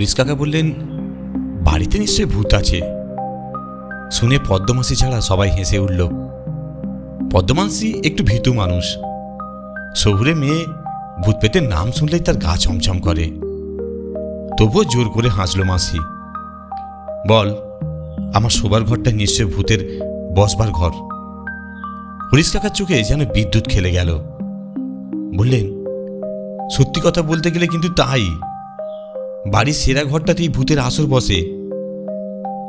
হরিশ কাকা বললেন, বাড়িতে নিশ্চয়ই ভূত আছে? শুনে পদ্মমাসি ছাড়া সবাই হেসে উঠল, পদ্মমাসি একটু ভীতু মানুষ। শহুরে মেয়ে ভূত পেতে নাম শুনলেই তার গা ছমছম করে। তবুও জোর করে হাসলো মাসি, বল, আমার শোবার ঘরটা নিশ্চয় ভূতের বসবার ঘর? হরিশ কাকার চোখে যেন বিদ্যুৎ খেলে গেল, বললেন, সত্যি কথা বলতে গেলে কিন্তু তাই। বাড়ির সেরা ঘরটাতেই ভূতের আসর বসে।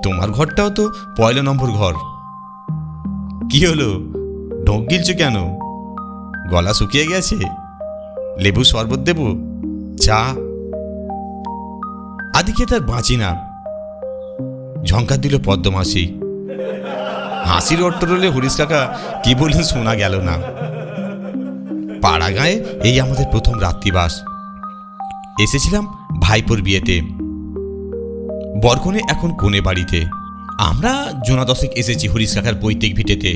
তোমার ঘরটাও তো পয়লা নম্বর ঘর। কি হলো? ঢোক গিলছো কেন? গলা শুকিয়ে গেছে? লেবু শরবত দেব? চা? আদিকে তার বাঁচি না। ঝঙ্কার দিল পদ্মমাসি। হাসির অট্টরলে হরিশ কাকা কি বললেন শোনা গেল না। পাড়া গায়ে এই আমাদের প্রথম রাত্রিবাস। এসেছিলাম ভাইপোর বিয়েতে। বরকনে এখন কোনে বাড়িতে? আমরা জোনা দশেক এসেছি হরিশ কাকার পৈতৃক ভিটেতে।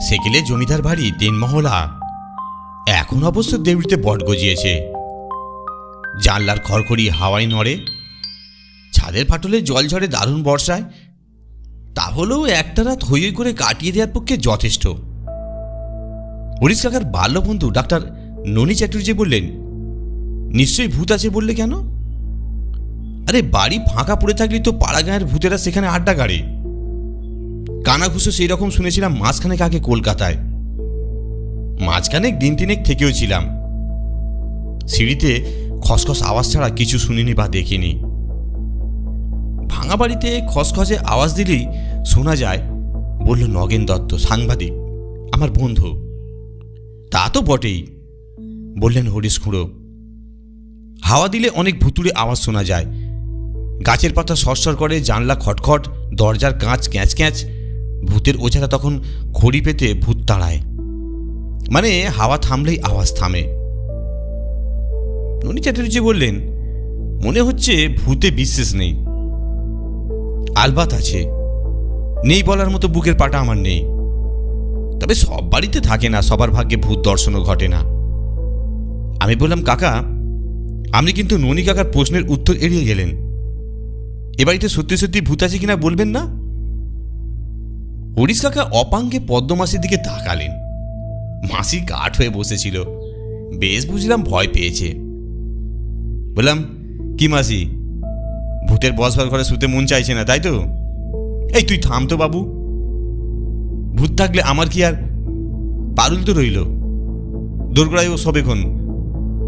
সেকেলে জমিদার বাড়ি তিন মহলা এখন অবশ্য দেউড়িতে বট গজিয়েছে। জানলার খড়খড়ি হাওয়ায় নড়ে। ছাদের ফাটলে জল ঝরে দারুণ বর্ষায়। তাহলেও একটা রাত হই করে কাটিয়ে দেওয়ার পক্ষে যথেষ্ট। হরিশ কাকার বাল্য বন্ধু ডাক্তার ননী চ্যাটার্জি বললেন নিশ্চয়ই ভূত আছে বললে কেন? আরে বাড়ি ফাঁকা পড়ে থাকলে তো পাড়া গাঁয়ের ভূতেরা সেখানে আড্ডা গাড়ে। কানাঘুষো সেই রকম শুনেছিলাম মাঝখানেক আগে কলকাতায়। মাঝখানেক দিন তিনেক থেকেও ছিলাম। সিঁড়িতে খসখস আওয়াজ ছাড়া কিছু শুনিনি বা দেখিনি। ভাঙা বাড়িতে খসখসে আওয়াজ দিলেই শোনা যায়, বলল, নগেন দত্ত, সাংবাদিক, আমার বন্ধু। তা তো বটেই। বললেন হরিশ খুঁড়ো। হাওয়া দিলে অনেক ভুতুড়ে আওয়াজ শোনা যায়। গাছের পাতা সরসর করে, জানলা খটখট, দরজার কাঁচ ক্যাঁচ ক্যাঁচ। ভূতের ওঝারা তখন খড়ি পেতে ভূত তাড়ায়। মানে হাওয়া থামলেই আওয়াজ থামে। ননী চ্যাটার্জি বললেন, মনে হচ্ছে ভূতে বিশ্বাস নেই। আলবাত আছে। নেই বলার মতো বুকের পাটা আমার নেই। তবে সব বাড়িতে থাকে না, সবার ভাগ্যে ভূত দর্শনও ঘটে না। আমি বললাম, কাকা আপনি কিন্তু ননী কাকার প্রশ্নের উত্তর এড়িয়ে গেলেন। এ বাড়িতে সত্যি সত্যি ভূত আছে কিনা বলবেন না? হরিশ কাকা অপাঙ্গে পদ্মমাসির দিকে তাকালেন। মাসি কাঠ হয়ে বসেছিল। বেশ বুঝলাম ভয় পেয়েছে। বললাম, কি মাসি? ভূতের বসবার ঘরে শুতে মন চাইছে না, তাই তো? এই তুই থাম তো বাবু। ভূত থাকলে আমার কি আর পারুল তো রইল? দোরগোড়ায় ও সবেক্ষণ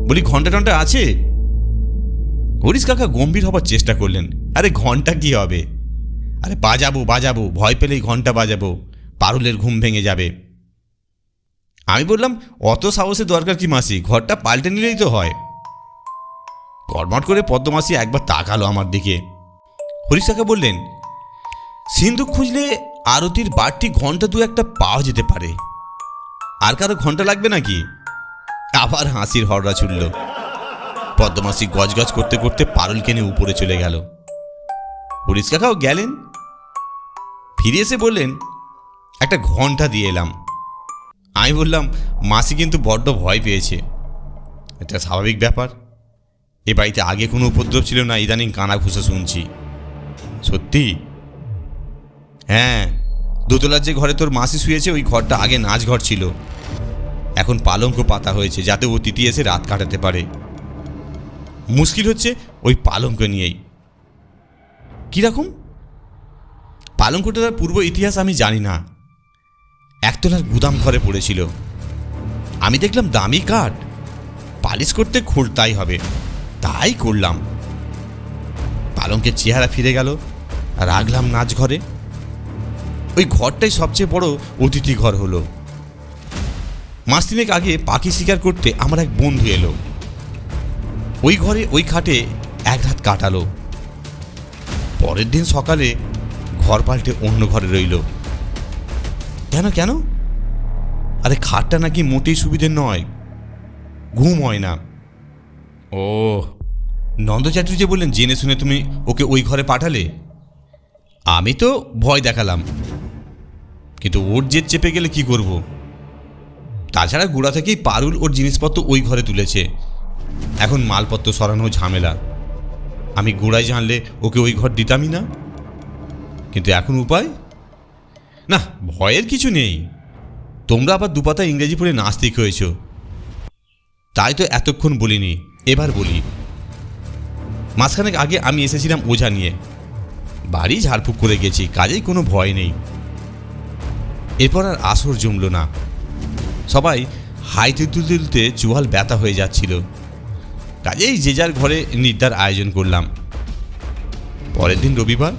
বলি, ঘণ্টা টন্টা আছে? হরিশ কাকা গম্ভীর হবার চেষ্টা করলেন, আরে ঘণ্টা কি হবে? আরে বাজাবো বাজাবো, ভয় পেলেই ঘণ্টা বাজাবো, পারুলের ঘুম ভেঙে যাবে। আমি বললাম, অত সাহসের দরকার কি মাসি, ঘরটা পাল্টে নিলেই তো হয়। কর্মট করে পদ্মমাসি একবার তাকালো আমার দিকে। হরিশ কাকা বললেন, সিন্ধুক খুঁজলে আরতির বাড়তি ঘণ্টা দু একটা পাওয়া যেতে পারে। আর কারও ঘণ্টা লাগবে নাকি? আবার হাসির হররা ছুটল। পদ্মমাসি গজগজ করতে করতে পারুলকে নিয়ে উপরে চলে গেল। হরিশ কাকাও গেলেন। ফিরে এসে বললেন, একটা ঘণ্টা দিয়ে এলাম। আমি বললাম, মাসি কিন্তু বড্ড ভয় পেয়েছে। এটা স্বাভাবিক ব্যাপার। এ বাড়িতে আগে কোনো উপদ্রব ছিল না, ইদানিং কানা ঘুষে শুনছি। সত্যি? হ্যাঁ দোতলার যে ঘরে তোর মাসি শুয়েছে, ওই ঘরটা আগে নাচ ঘর ছিল। এখন পালঙ্ক পাতা হয়েছে, যাতে তিতি এসে রাত কাটাতে পারে। মুশকিল হচ্ছে ওই পালঙ্ক নিয়েই। কীরকম পালঙ্কটার পূর্ব ইতিহাস আমি জানি না। একতলার গুদাম ঘরে পড়েছিল। আমি দেখলাম দামি কাঠ। পালিশ করতে খুলতাই হবে। তাই করলাম। পালঙ্কের চেহারা ফিরে গেল। রাখলাম নাচ ঘরে। ওই ঘরটাই সবচেয়ে বড় অতিথি ঘর হলো। মাস তিনেক আগে পাখি শিকার করতে আমার এক বন্ধু এলো। ওই ঘরে, ওই খাটে এক রাত কাটালো। পরের দিন সকালে ঘর পাল্টে অন্য ঘরে রইল। কেন কেন? আরে খাটটা নাকি মোটেই সুবিধে নয়। ঘুম হয় না। ও নন্দ চ্যাটার্জি বললেন, জেনে শুনে তুমি ওকে ওই ঘরে পাঠালে? আমি তো ভয় দেখালাম। কিন্তু ওর জেদ চেপে গেলে কি করব? তাছাড়া গোড়া থেকেই পারুল ওর জিনিসপত্র ওই ঘরে তুলেছে। এখন মালপত্র সরানো ঝামেলা। আমি গোড়ায় জানলে ওকে ওই ঘর দিতামই না। কিন্তু এখন উপায়? না, ভয়ের কিছু নেই। তোমরা আবার দুপাতা ইংরেজি পড়ে নাস্তিক হয়েছ। তাই তো এতক্ষণ বলিনি, এবার বলি। মাঝখানেক আগে আমি এসেছিলাম ওঝা নিয়ে। বাড়ি ঝাড়ফুঁক করে গেছি, কাজেই কোনো ভয় নেই। এরপর আর আসর জমল না। সবাই হাইতে তুলতে তুলতে চুয়াল ব্যথা হয়ে যাচ্ছিল। কাজেই যে যার ঘরে নিদ্রার আয়োজন করলাম। পরের দিন রবিবার,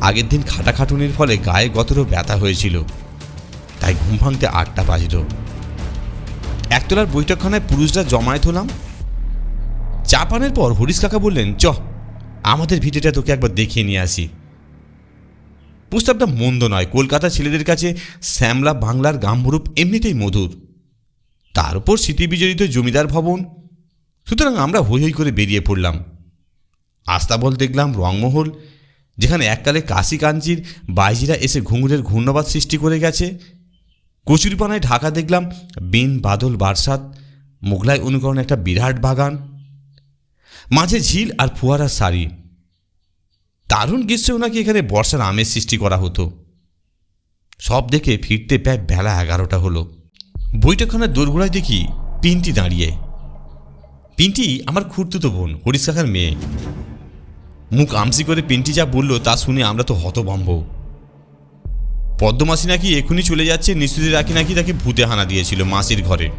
আগের দিন খাটাখাটুনির ফলে গায়ে গতরও ব্যথা হয়েছিল। তাই ঘুম ভাঙতে আটটা বাজল। একতলার বৈঠকখানায় পুরুষরা জমায়েত হলাম। চা পানের পর হরিশ কাকা বললেন, চ, আমাদের ভিটেটা তোকে একবার দেখিয়ে নিয়ে আসি। প্রস্তাবটা মন্দ নয়। কলকাতা ছেলেদের কাছে শ্যামলা, বাংলার গাম্ভরূপ এমনিতেই মধুর। তার উপর স্মৃতিবিজড়িত জমিদার ভবন সুতরাং আমরা হৈ হৈ করে বেরিয়ে পড়লাম। আস্তাবল দেখলাম রংমহল, যেখানে এককালে কাশি কাঞ্চির বাইজিরা এসে ঘুঙুরের ঘূর্ণবাদ সৃষ্টি করে গেছে। কচুরিপানায় ঢাকা দেখলাম বিন বাদল বারসাত, মোগলাই অনুকরণে একটা বিরাট বাগান, মাঝে ঝিল আর ফোয়ারার সারি। দারুণ গ্রীষ্মেও নাকি এখানে বর্ষার আমের সৃষ্টি করা হতো। সব দেখে ফিরতে প্রায় বেলা এগারোটা হলো। বইটাখানার দোরগোড়ায় দেখি পিনটি দাঁড়িয়ে। পিনটি আমার খুঁড়তুতো বোন হরিশ কাকার মেয়ে। মুখ আমসি করে পিন্টি যা বলল তা শুনে আমরা তো হতভম্ব। পদ্মমাসি নাকি এখনই চলে যাচ্ছে, নিশ্চিত রাখি নাকি তাকে ভূতে হানা দিয়েছিল মাসির ঘরে।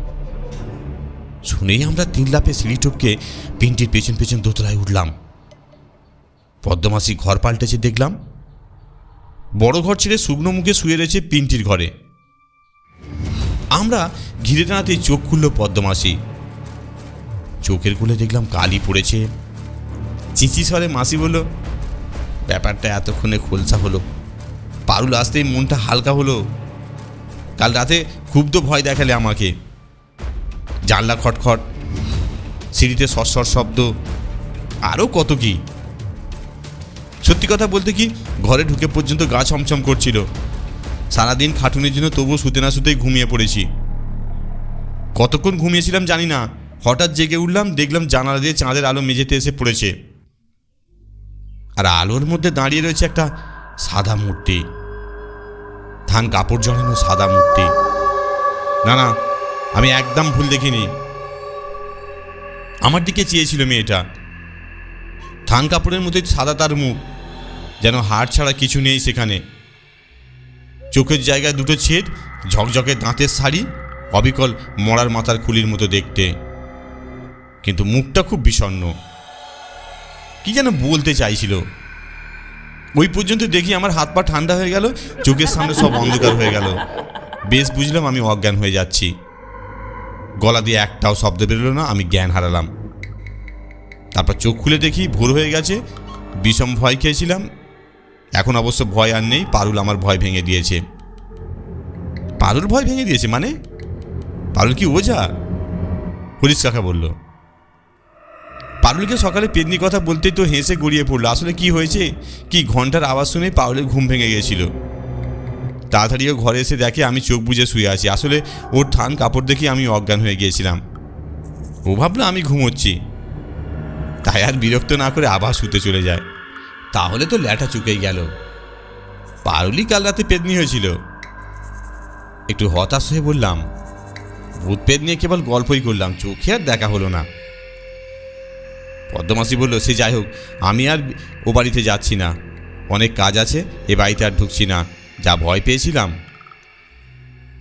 শুনেই আমরা তিন লাপে সিঁড়ি টপকে পিনটির পেছন পেছন দোতলায় উঠলাম। পদ্মমাসি ঘর পাল্টেছে দেখলাম। বড় ঘর ছেড়ে শুকনো মুখে শুয়ে রয়েছে পিনটির ঘরে। আমরা ঘিরে টানাতেই চোখ খুলল পদ্মমাসি। চোখের কোলে দেখলাম কালি পড়েছে। চিচি স্বরে মাসি বলল, ব্যাপারটা এতক্ষণে খোলসা হলো। পারুল আসতেই মনটা হালকা হলো। কাল রাতে তো ভয় দেখালে আমাকে। জানলা খটখট, সিঁড়িতে সরসর শব্দ। আরও কত কি? সত্যি কথা বলতে কি, ঘরে ঢুকে পর্যন্ত গা ছমছম করছিল। সারাদিন খাটুনির জন্য তবুও শুতে না শুতেই ঘুমিয়ে পড়েছি। কতক্ষণ ঘুমিয়েছিলাম জানি না। হঠাৎ জেগে উঠলাম, দেখলাম জানালা দিয়ে চাঁদের আলো মেঝেতে এসে পড়েছে। আর আলোর মধ্যে দাঁড়িয়ে রয়েছে একটা সাদা মূর্তি। ধান কাপড় জড়ানো সাদা মূর্তি। না না, আমি একদম ভুল দেখিনি। আমার দিকে চেয়েছিল মেয়েটা। থান কাপড়ের মধ্যে সাদা তার মুখ, যেন হাড় ছাড়া কিছু নেই সেখানে। চোখের জায়গায় দুটো ছেদ ঝকঝকে দাঁতের শাড়ি, অবিকল মরার মাথার খুলির মতো দেখতে। কিন্তু মুখটা খুব বিষণ্ণ। কি যেন বলতে চাইছিল। ওই পর্যন্ত দেখি আমার হাত পা ঠান্ডা হয়ে গেল, চোখের সামনে সব অন্ধকার হয়ে গেল। বেশ বুঝলাম আমি অজ্ঞান হয়ে যাচ্ছি। গলা দিয়ে একটাও শব্দ বেরোলো না, আমি জ্ঞান হারালাম। তারপর চোখ খুলে দেখি ভোর হয়ে গেছে, বিষম ভয় খেয়েছিলাম। এখন অবশ্য ভয় আর নেই, পারুল আমার ভয় ভেঙে দিয়েছে। পারুল ভয় ভেঙে দিয়েছে মানে? পারুল কি ওঝা? হরিশ কাকা বলল। পারুলকে সকালে পেদনি কথা বলতেই তো হেসে গড়িয়ে পড়ল। আসলে কি হয়েছে? কি ঘণ্টার আওয়াজ শুনে পারুলের ঘুম ভেঙে গিয়েছিল তাড়াতাড়ি ও ঘরে এসে দেখে আমি চোখ বুজে শুয়ে আছি। আসলে ওর থান কাপড় দেখে আমি অজ্ঞান হয়ে গিয়েছিলাম। ও ভাবলো, আমি ঘুমোচ্ছি। তাই আর বিরক্ত না করে আবার শুতে চলে যায়। তাহলে তো ল্যাটা চুকেই গেল। পারুলি কাল রাতে পেদনি হয়েছিল। একটু হতাশ হয়ে বললাম, ভূত পেদ নিয়ে কেবল গল্পই করলাম, চোখে আর দেখা হলো না। পদ্মমাসি বলল, সে যাই হোক, আমি আর ও বাড়িতে যাচ্ছি না। অনেক কাজ আছে, এ বাড়িতে আর ঢুকছি না। যা ভয় পেয়েছিলাম।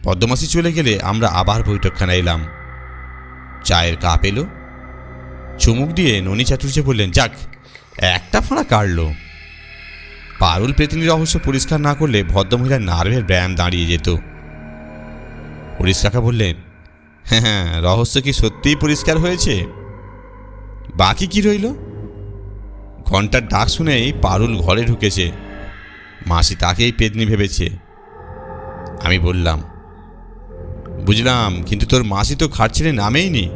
পদ্মমাসি চলে গেলে আমরা আবার বৈঠকখানা এলাম। চায়ের কাপ এলো। চুমুক দিয়ে ননী চাটুর্যে বললেন, যাক, একটা ফাঁড়া কাটলো। পারুল পেতনি রহস্য পরিষ্কার না করলে ভদ্রমহিলার নার্ভের ব্যায়াম দাঁড়িয়ে যেত। হরিশ কাকা বললেন হ্যাঁ হ্যাঁ রহস্য কি সত্যিই পরিষ্কার হয়েছে? বাকি কি রইল? ঘণ্টার ডাক শুনেই পারুল ঘরে ঢুকেছে। মাসি তাকেই পেদনি ভেবেছে। আমি বললাম, বুঝলাম, কিন্তু তোর মাসি তো খাট ছেড়ে নামেই নি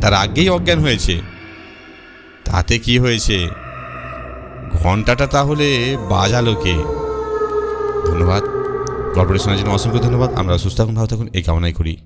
তার আগেই অজ্ঞান হয়েছে। তাতে কি হয়েছে? ঘন্টাটা তাহলে বাজালো কে? ধন্যবাদ। গল্পটি শোনার জন্য অসংখ্য ধন্যবাদ। আমরা সুস্থ থাকুন, ভালো থাকুন। এই কামনাই করি।